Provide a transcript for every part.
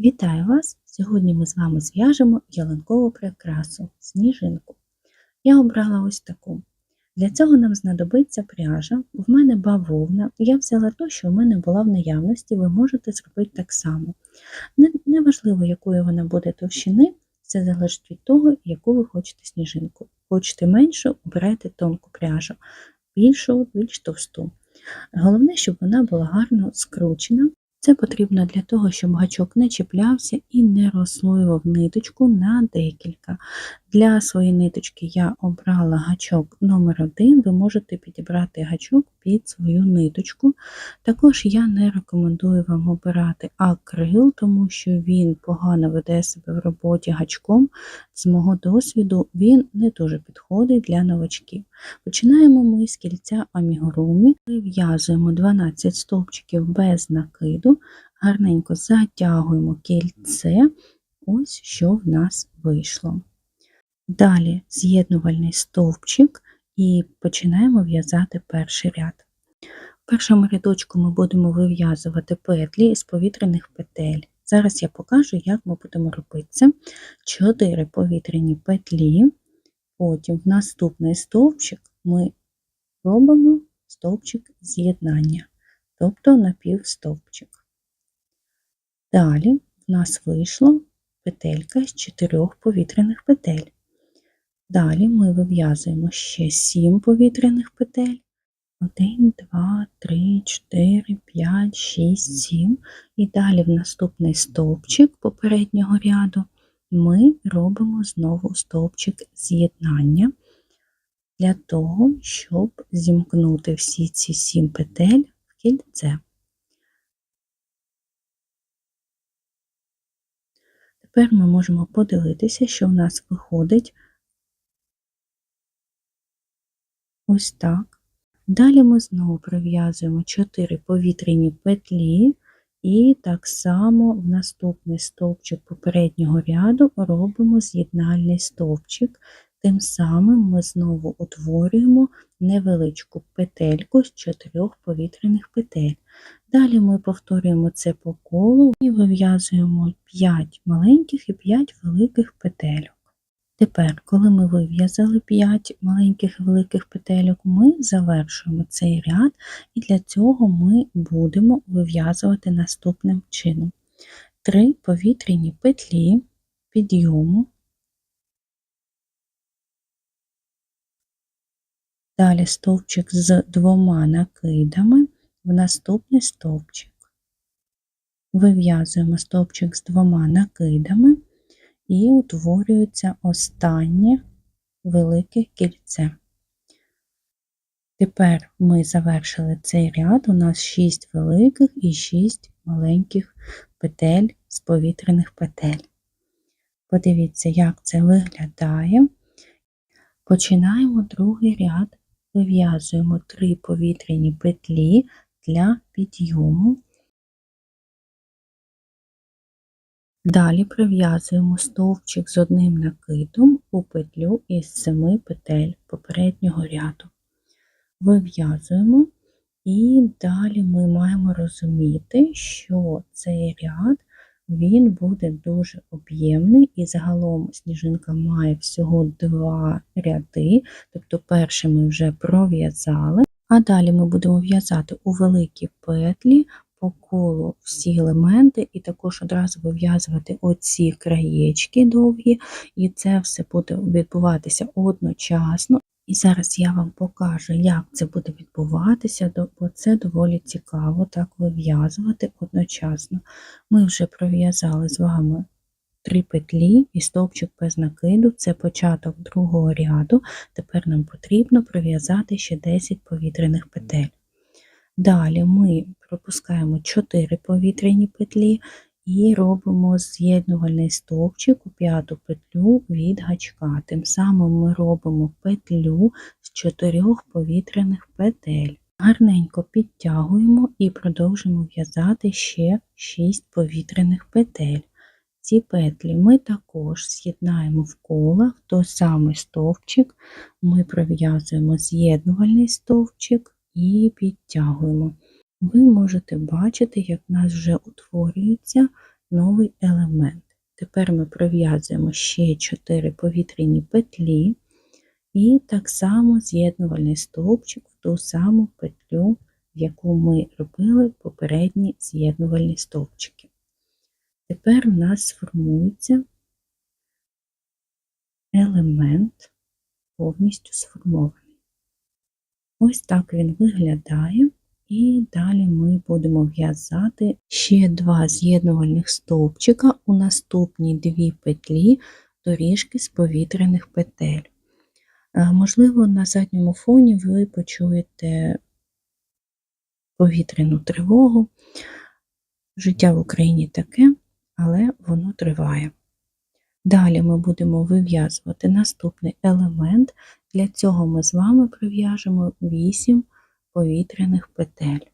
Вітаю вас! Сьогодні ми з вами зв'яжемо ялинкову прикрасу сніжинку. Я обрала ось таку. Для цього нам знадобиться пряжа. В мене бавовна. Я взяла ту, що в мене була в наявності, ви можете зробити так само. Неважливо, якої вона буде товщини, це залежить від того, яку ви хочете сніжинку. Хочете меншу, обирайте тонку пряжу, більшу, більш товсту. Головне, щоб вона була гарно скручена. Це потрібно для того, щоб гачок не чіплявся і не розслоював ниточку на декілька. Для своєї ниточки я обрала гачок номер 1 ви можете підібрати гачок під свою ниточку. Також я не рекомендую вам обирати акрил, тому що він погано веде себе в роботі гачком. З мого досвіду, він не дуже підходить для новачків. Починаємо ми з кільця амігурумі, вив'язуємо 12 стовпчиків без накиду, гарненько затягуємо кільце, ось що в нас вийшло. Далі з'єднувальний стовпчик і починаємо в'язати перший ряд. В першому рядочку ми будемо вив'язувати петлі з повітряних петель. Зараз я покажу, як ми будемо робити це. 4 повітряні петлі, потім в наступний стовпчик ми робимо стовпчик з'єднання, тобто напівстовпчик. Далі в нас вийшло петелька з 4 повітряних петель. Далі ми вив'язуємо ще 7 повітряних петель. 1, 2, 3, 4, 5, 6, 7. І далі в наступний стовпчик попереднього ряду ми робимо знову стовпчик з'єднання для того, щоб зімкнути всі ці 7 петель в кільце. Тепер ми можемо подивитися, що в нас виходить Ось так. Далі ми знову прив'язуємо 4 повітряні петлі, і так само в наступний стовпчик попереднього ряду робимо з'єднальний стовпчик. Тим самим ми знову утворюємо невеличку петельку з 4 повітряних петель. Далі ми повторюємо це по колу і вив'язуємо 5 маленьких і 5 великих петель. Тепер, коли ми вив'язали 5 маленьких і великих петельок, ми завершуємо цей ряд, і для цього ми будемо вив'язувати наступним чином: Три повітряні петлі підйому, далі стовпчик з двома накидами в наступний стовпчик. Вив'язуємо стовпчик з двома накидами і утворюється останнє велике кільце. Тепер ми завершили цей ряд, у нас 6 великих і 6 маленьких петель з повітряних петель. Подивіться, як це виглядає. Починаємо другий ряд, вив'язуємо 3 повітряні петлі для підйому Далі прив'язуємо стовпчик з одним накидом у петлю із 7 петель попереднього ряду. Вив'язуємо, і далі ми маємо розуміти, що цей ряд він буде дуже об'ємний, і загалом сніжинка має всього два ряди, тобто перший ми вже пров'язали, а далі ми будемо в'язати у великі петлі по колу всі елементи, і також одразу вив'язувати оці краєчки довгі, і це все буде відбуватися одночасно. І зараз я вам покажу, як це буде відбуватися, бо це доволі цікаво так вив'язувати одночасно. Ми вже пров'язали з вами три петлі і стовпчик без накиду, це початок другого ряду. Тепер нам потрібно пров'язати ще 10 повітряних петель. Далі ми пропускаємо 4 повітряні петлі і робимо з'єднувальний стовпчик у п'яту петлю від гачка. Тим самим ми робимо петлю з 4 повітряних петель. Гарненько підтягуємо і продовжуємо в'язати ще 6 повітряних петель. Ці петлі ми також з'єднаємо в коло в той самий стовпчик, ми пров'язуємо з'єднувальний стовпчик і підтягуємо. Ви можете бачити, як в нас вже утворюється новий елемент. Тепер ми пров'язуємо ще 4 повітряні петлі і так само з'єднувальний стовпчик в ту саму петлю, в яку ми робили попередні з'єднувальні стовпчики. Тепер у нас сформується елемент повністю сформований. Ось так він виглядає. І далі ми будемо в'язати ще два з'єднувальних стовпчика у наступні дві петлі доріжки з повітряних петель. Е, Можливо, на задньому фоні ви почуєте повітряну тривогу. Життя в Україні таке, але воно триває. Далі ми будемо вив'язувати наступний елемент. Для цього ми з вами прив'яжемо 8 повітряних петель.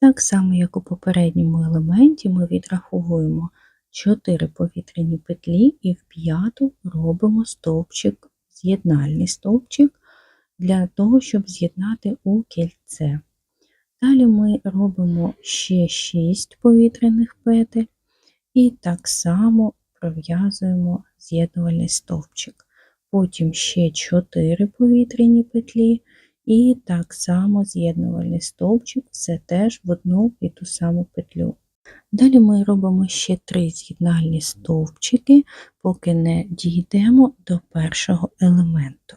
Так само, як у попередньому елементі, ми відраховуємо 4 повітряні петлі і в п'яту робимо стовпчик, з'єднальний стовпчик для того, щоб з'єднати у кільце. Далі ми робимо ще 6 повітряних петель і так само пров'язуємо з'єднувальний стовпчик. Потім ще 4 повітряні петлі і так само з'єднувальний стовпчик, все теж в одну і ту саму петлю. Далі ми робимо ще 3 з'єднальні стовпчики, поки не дійдемо до першого елементу.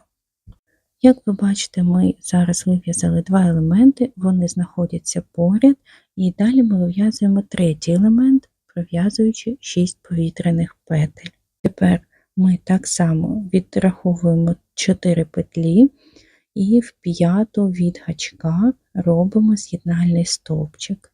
Як ви бачите, ми зараз вив'язали два елементи, вони знаходяться поряд, і далі ми вив'язуємо третій елемент, пров'язуючи 6 повітряних петель. Тепер ми так само відраховуємо 4 петлі і в п'яту від гачка робимо з'єднальний стовпчик.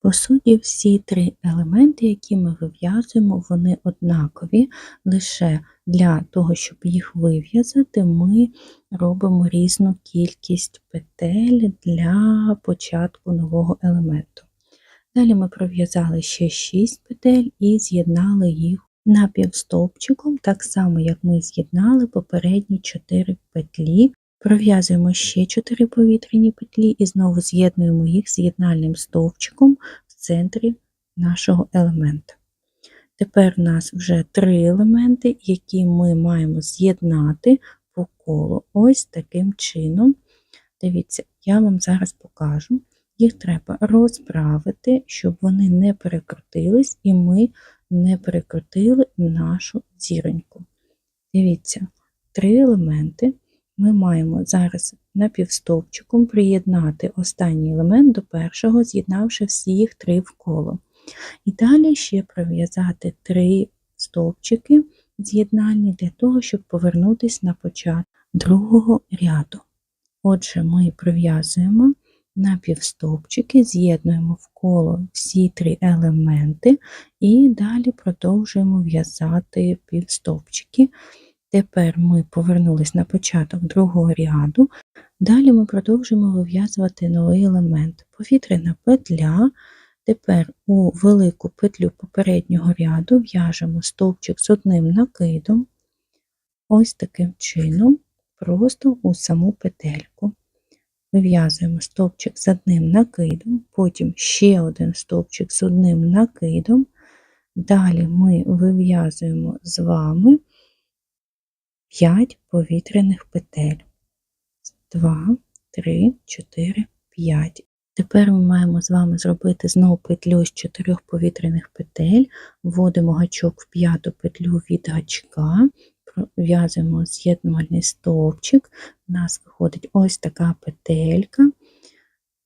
По суті, всі три елементи, які ми вив'язуємо, вони однакові, лише для того, щоб їх вив'язати, ми робимо різну кількість петель для початку нового елементу. Далі ми пров'язали ще 6 петель і з'єднали їх напівстовпчиком, так само, як ми з'єднали попередні 4 петлі. Пров'язуємо ще 4 повітряні петлі і знову з'єднуємо їх з'єднальним стовпчиком в центрі нашого елемента. Тепер у нас вже три елементи, які ми маємо з'єднати по колу. Ось таким чином. Дивіться, я вам зараз покажу. Їх треба розправити, щоб вони не перекрутились, і ми не перекрутили нашу зіроньку. Дивіться, три елементи. Ми маємо зараз напівстовпчиком приєднати останній елемент до першого, з'єднавши всі їх три в коло. І далі ще пров'язати три стовпчики з'єднальні для того, щоб повернутися на початок другого ряду. Отже, ми пров'язуємо напівстовпчики, з'єднуємо в коло всі три елементи і далі продовжуємо в'язати півстовпчики. Тепер ми повернулись на початок другого ряду, далі ми продовжуємо вив'язувати новий елемент. Повітряна петля. Тепер у велику петлю попереднього ряду в'яжемо стовпчик з одним накидом, ось таким чином, просто у саму петельку. Вив'язуємо стовпчик з одним накидом, потім ще один стовпчик з одним накидом. Далі ми вив'язуємо з вами 5 повітряних петель. 2, 3, 4, 5. Тепер ми маємо з вами зробити знову петлю з 4 повітряних петель, вводимо гачок в п'яту петлю від гачка, в'язуємо з'єднувальний стовпчик, у нас виходить ось така петелька.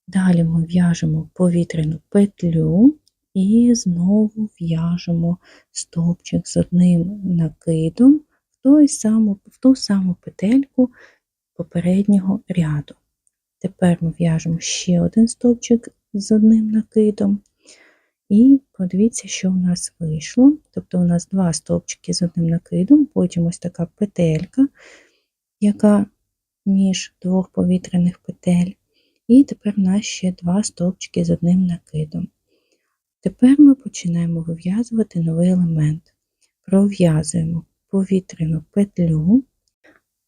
Далі ми в'яжемо повітряну петлю і знову в'яжемо стовпчик з одним накидом в, той саму, в ту саму петельку попереднього ряду. Тепер ми в'яжемо ще один стовпчик з одним накидом. І подивіться, що у нас вийшло. Тобто у нас два стовпчики з одним накидом, потім ось така петелька, яка між двох повітряних петель. І тепер у нас ще два стовпчики з одним накидом. Тепер ми починаємо вив'язувати новий елемент. Пров'язуємо повітряну петлю,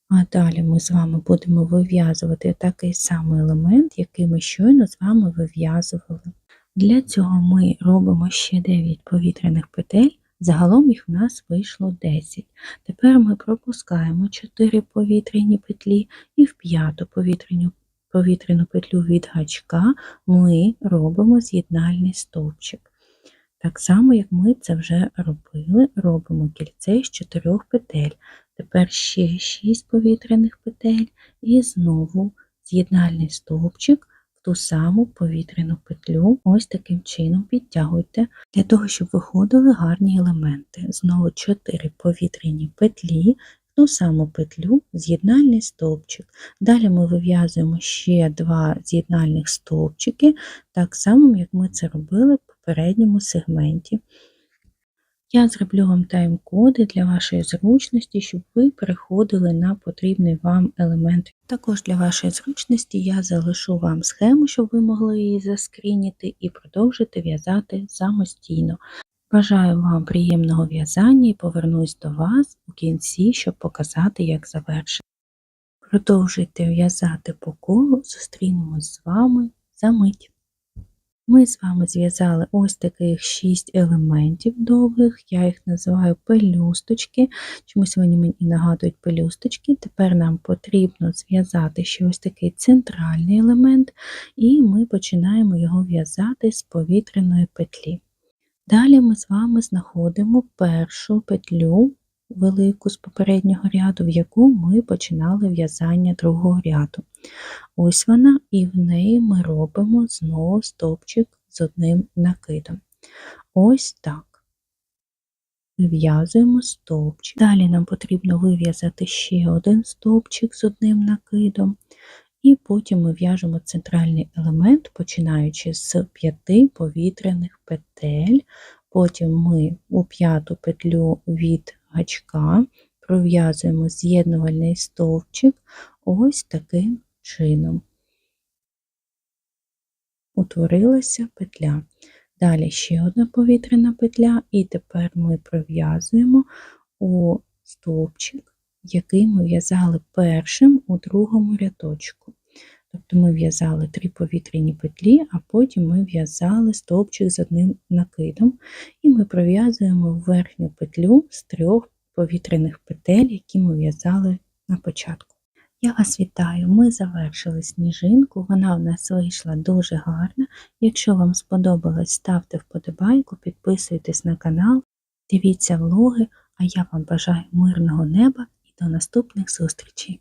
а далі ми з вами будемо вив'язувати такий самий елемент, який ми щойно з вами вив'язували. Для цього ми робимо ще 9 повітряних петель, загалом їх в нас вийшло 10. Тепер ми пропускаємо 4 повітряні петлі і в п'яту повітряну, повітряну петлю від гачка ми робимо з'єднальний стовпчик. Так само, як ми це вже робили, робимо кільце з 4 петель. Тепер ще 6 повітряних петель і знову з'єднальний стовпчик ту саму повітряну петлю. Ось таким чином підтягуйте для того, щоб виходили гарні елементи. Знову 4 повітряні петлі, ту саму петлю, з'єднальний стовпчик. Далі ми вив'язуємо ще два з'єднальних стовпчики, так само, як ми це робили в попередньому сегменті. Я зроблю вам тайм-коди для вашої зручності, щоб ви переходили на потрібний вам елемент. Також для вашої зручності я залишу вам схему, щоб ви могли її заскрініти і продовжити в'язати самостійно. Бажаю вам приємного в'язання і повернусь до вас у кінці, щоб показати, як завершити. Продовжуйте в'язати по колу, зустрінемось з вами за мить. Ми з вами зв'язали ось таких 6 елементів довгих, я їх називаю пелюсточки. Чомусь вони мені нагадують пелюсточки. Тепер нам потрібно зв'язати ще ось такий центральний елемент, і ми починаємо його в'язати з повітряної петлі. Далі ми з вами знаходимо першу петлю велику з попереднього ряду, в яку ми починали в'язання другого ряду. Ось вона, і в неї ми робимо знову стовпчик з одним накидом. Ось так. Вив'язуємо стовпчик. Далі нам потрібно вив'язати ще один стовпчик з одним накидом, і потім ми в'яжемо центральний елемент, починаючи з п'яти повітряних петель. Потім ми у п'яту петлю від гачка пров'язуємо з'єднувальний стовпчик ось таким чином. Утворилася петля. Далі ще одна повітряна петля, і тепер ми пров'язуємо у стовпчик, який ми в'язали першим у другому рядочку. Тобто ми в'язали три повітряні петлі, а потім ми в'язали стовпчик з одним накидом, і ми пров'язуємо верхню петлю з трьох повітряних петель, які ми в'язали на початку. Я вас вітаю, ми завершили сніжинку, вона в нас вийшла дуже гарна. Якщо вам сподобалось, ставте вподобайку, підписуйтесь на канал, дивіться влоги, а я вам бажаю мирного неба і до наступних зустрічей!